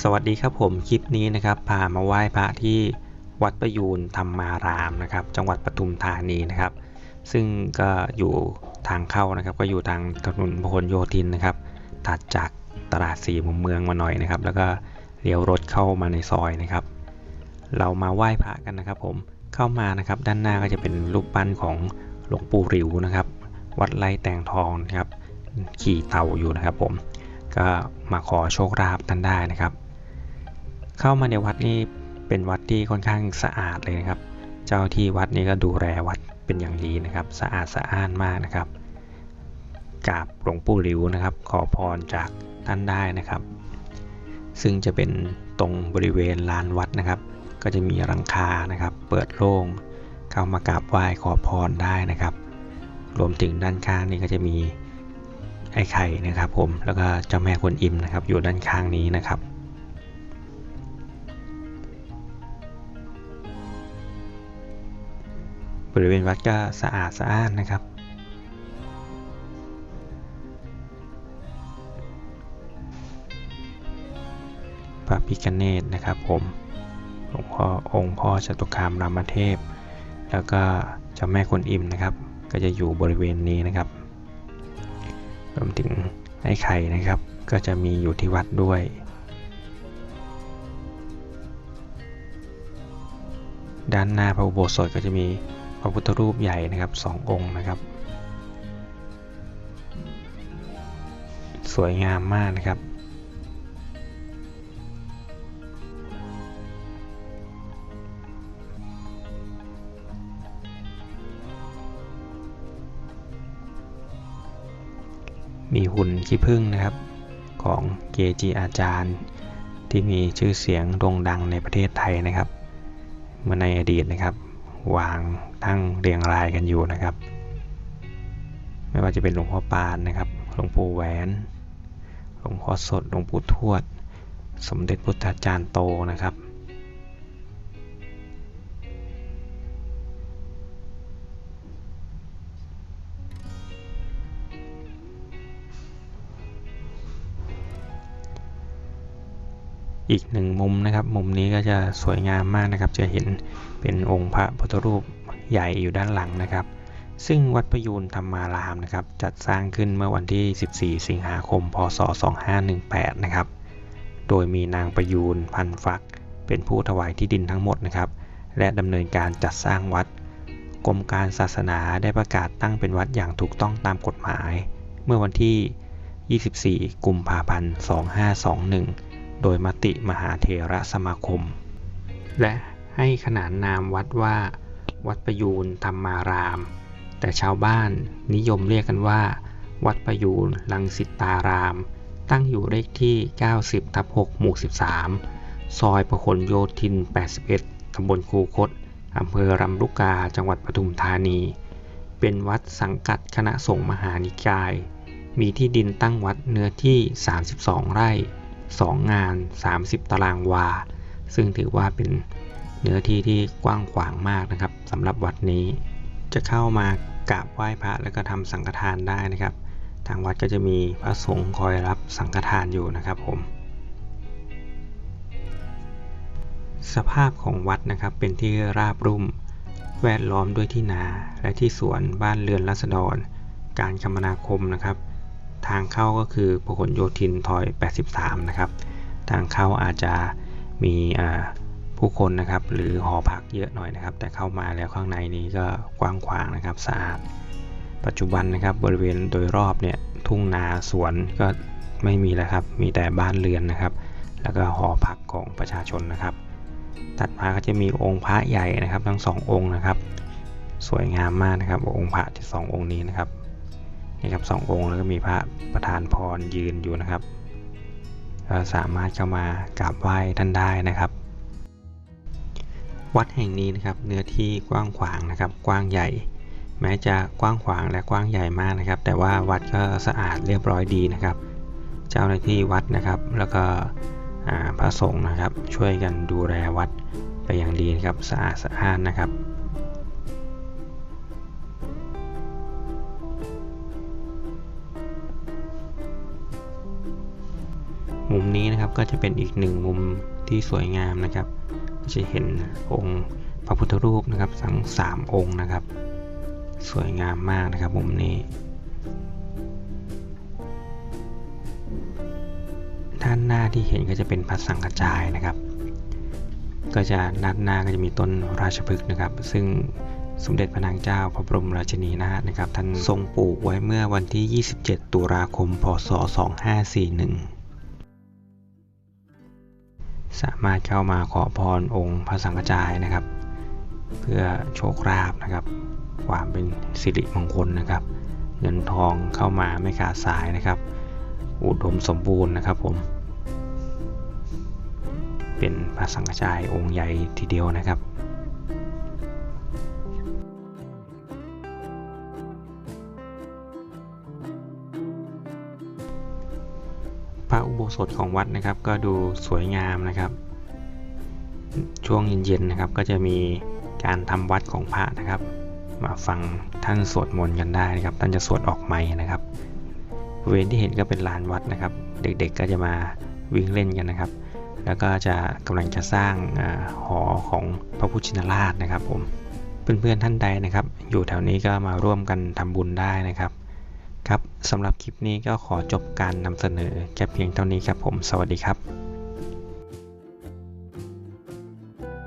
สวัสดีครับผมคลิปนี้นะครับพามาไหว้พระที่วัดประยูนธรรมารามนะครับ จังหวัดปทุมธานีนะครับ ซึ่งก็อยู่ทางเข้านะครับ ก็อยู่ทางถนนพหลโยธินนะครับ ถัดจากตลาดสี่มุมเมืองมาหน่อยนะครับ แล้วก็เลี้ยวรถเข้ามาในซอยนะครับ เรามาไหว้พระกันนะครับ ผมเข้ามานะครับ ด้านหน้าก็จะเป็นรูปปั้นของหลวงปู่หริวนะครับ วัดไร่แตงทองนะครับ ขี่เต่าอยู่นะครับ ผมก็มาขอโชคลาภท่านได้นะครับ เข้ามาในวัดนี่เป็นวัดที่ค่อนข้างสะอาดเลยนะครับ เจ้าที่วัดนี่ก็ดูแลวัดเป็นอย่างดีนะครับ สะอาดสะอ้านมากนะครับกราบหลวงปู่หลิวนะครับ ขอพรจากท่านได้นะครับ ซึ่งจะเป็นตรงบริเวณลานวัดนะครับ ก็จะมีรังคานะครับ เปิดโล่งเข้ามากราบไหว้ขอพรได้นะครับ รวมถึงด้านข้างนี่ก็จะมีไอ้ไข่นะครับ ผมแล้วก็เจ้าแม่กวนอิมนะครับ อยู่ด้านข้างนี้นะครับ บริเวณวัดก็สะอาดสะอ้านนะครับ พระพิคเนตนะครับผมหลวงพ่อองค์พ่อจตุคามรามเทพ แล้วก็เจ้าแม่กวนอิมนะครับ ก็จะอยู่บริเวณนี้นะครับ รวมถึงไอ้ไข่นะครับ ก็จะมีอยู่ที่วัดด้วยด้านหน้าพระอุโบสถก็จะมี พระพุทธรูปใหญ่นะครับสององค์นะครับ สวยงามมากนะครับ มีหุ่นขี้ผึ้งนะครับของเกจิอาจารย์ที่มีชื่อเสียงโด่งดังในประเทศไทยนะครับ เมื่อในอดีตนะครับ วางตั้งเรียงรายกันอยู่นะครับ ไม่ว่าจะเป็นหลวงพ่อปานนะครับ หลวงปู่แหวน หลวงพ่อสด หลวงปู่ทวด สมเด็จพุทธาจารย์โตนะครับ อีกหนึ่งมุมนะครับ มุมนี้ก็จะสวยงามมากนะครับ จะเห็นเป็นองค์พระพุทธรูปใหญ่อยู่ด้านหลังนะครับ ซึ่งวัดประยูนธรรมารามนะครับ จัดสร้างขึ้นเมื่อวันที่ 14 สิงหาคม พศ 2518 นะครับ โดยมีนางประยูนพันฟัก เป็นผู้ถวายที่ดินทั้งหมดนะครับ และดำเนินการจัดสร้างวัด กรมการศาสนาได้ประกาศตั้งเป็นวัดอย่างถูกต้องตามกฎหมาย เมื่อวันที่ 24 กุมภาพันธ์ 2521 โดยมติมหาเถระสมาคม และให้ขนานนามวัดว่า วัดประยูนธรรมาราม แต่ชาวบ้านนิยมเรียกกันว่า วัดประยูนลังสิตาราม ตั้งอยู่เลขที่ 90ทับ6หมู่ 13 ซอยพหลโยธิน 81 ตำบลคูคตอำเภอรำลูกกาจังหวัดปทุมธานี เป็นวัดสังกัดคณะสงฆ์มหานิกาย มีที่ดินตั้งวัดเนื้อที่ 32 ไร่ 2 งาน 30 ตารางวา ซึ่งถือว่าเป็นเนื้อที่ที่กว้างขวางมากนะครับสำหรับวัดนี้ จะเข้ามากราบไหว้พระแล้วก็ทำสังฆทานได้นะครับ ทางวัดก็จะมีพระสงฆ์คอยรับสังฆทานอยู่นะครับผม สภาพของวัดนะครับเป็นที่ราบรุ่ม แวดล้อมด้วยที่นาและที่สวนบ้านเรือนรัษฎร การคมนาคมนะครับ ทางเข้าก็คือพหลโยธินทอย 83 นะครับ ทางเข้าอาจจะมีผู้คนนะครับ หรือหอพักเยอะหน่อยนะครับ แต่เข้ามาแล้วข้างในนี้ก็กว้างขวางนะครับสะอาด ปัจจุบันนะครับบริเวณโดยรอบเนี่ยทุ่งนาสวนก็ไม่มีแล้วครับ มีแต่บ้านเรือนนะครับ แล้วก็หอพักของประชาชนนะครับ ตัดมาก็จะมีองค์พระใหญ่นะครับ ทั้งสององค์นะครับ สวยงามมากนะครับ องค์พระที่สององค์นี้นะครับ นี่ครับสององค์แล้วก็มีพระประธานพรยืนอยู่นะครับก็สามารถเข้ามากราบไหว้ท่านได้นะครับ วัดแห่งนี้นะครับเนื้อที่กว้างขวางนะครับ กว้างใหญ่ แม้จะกว้างขวางและกว้างใหญ่มากนะครับ แต่ว่าวัดก็สะอาดเรียบร้อยดีนะครับ เจ้าหน้าที่วัดนะครับ แล้วก็พระสงฆ์นะครับ ช่วยกันดูแลวัดไปอย่างดีนะครับสะอาดสะอ้านนะครับ มุมนี้นะครับก็จะเป็นอีกหนึ่งมุมที่สวยงามนะครับจะเห็นองค์พระพุทธรูปนะครับทั้งสามองค์นะครับ สวยงามมากนะครับมุมนี้ ด้านหน้าที่เห็นก็จะเป็นพระสังฆจายนะครับ ก็จะด้านหน้าก็จะมีต้นราชพฤกษ์นะครับ ซึ่งสมเด็จพระนางเจ้าพระบรมราชินีนาถนะครับ ท่านทรงปลูกไว้เมื่อวันที่ 27 ตุลาคม พศ 2541 สามารถเข้ามาขอพรองค์พระสังฆจายนะครับ เพื่อโชคลาภนะครับ ความเป็นสิริมงคลนะครับ เงินทองเข้ามาไม่ขาดสายนะครับ อุดมสมบูรณ์นะครับผม เป็นพระสังฆจายองค์ใหญ่ทีเดียวนะครับ พระอุโบสถของวัดนะครับ ก็ดูสวยงามนะครับ ช่วงเย็นๆนะครับ ก็จะมีการทำวัดของพระนะครับ มาฟังท่านสวดมนต์กันได้นะครับ ท่านจะสวดออกไม้นะครับบริเวณที่เห็นก็เป็นลานวัดนะครับ เด็กๆก็จะมาวิ่งเล่นกันนะครับ แล้วก็จะกำลังจะสร้างอหอของพระพุทธชินราชนะครับผมเพื่อนๆท่านใดนะครับ อยู่แถวนี้ก็มาร่วมกันทำบุญได้นะครับ ครับสำหรับคลิปนี้ก็ขอจบการนำเสนอแค่เพียงเท่านี้ครับผม สวัสดีครับ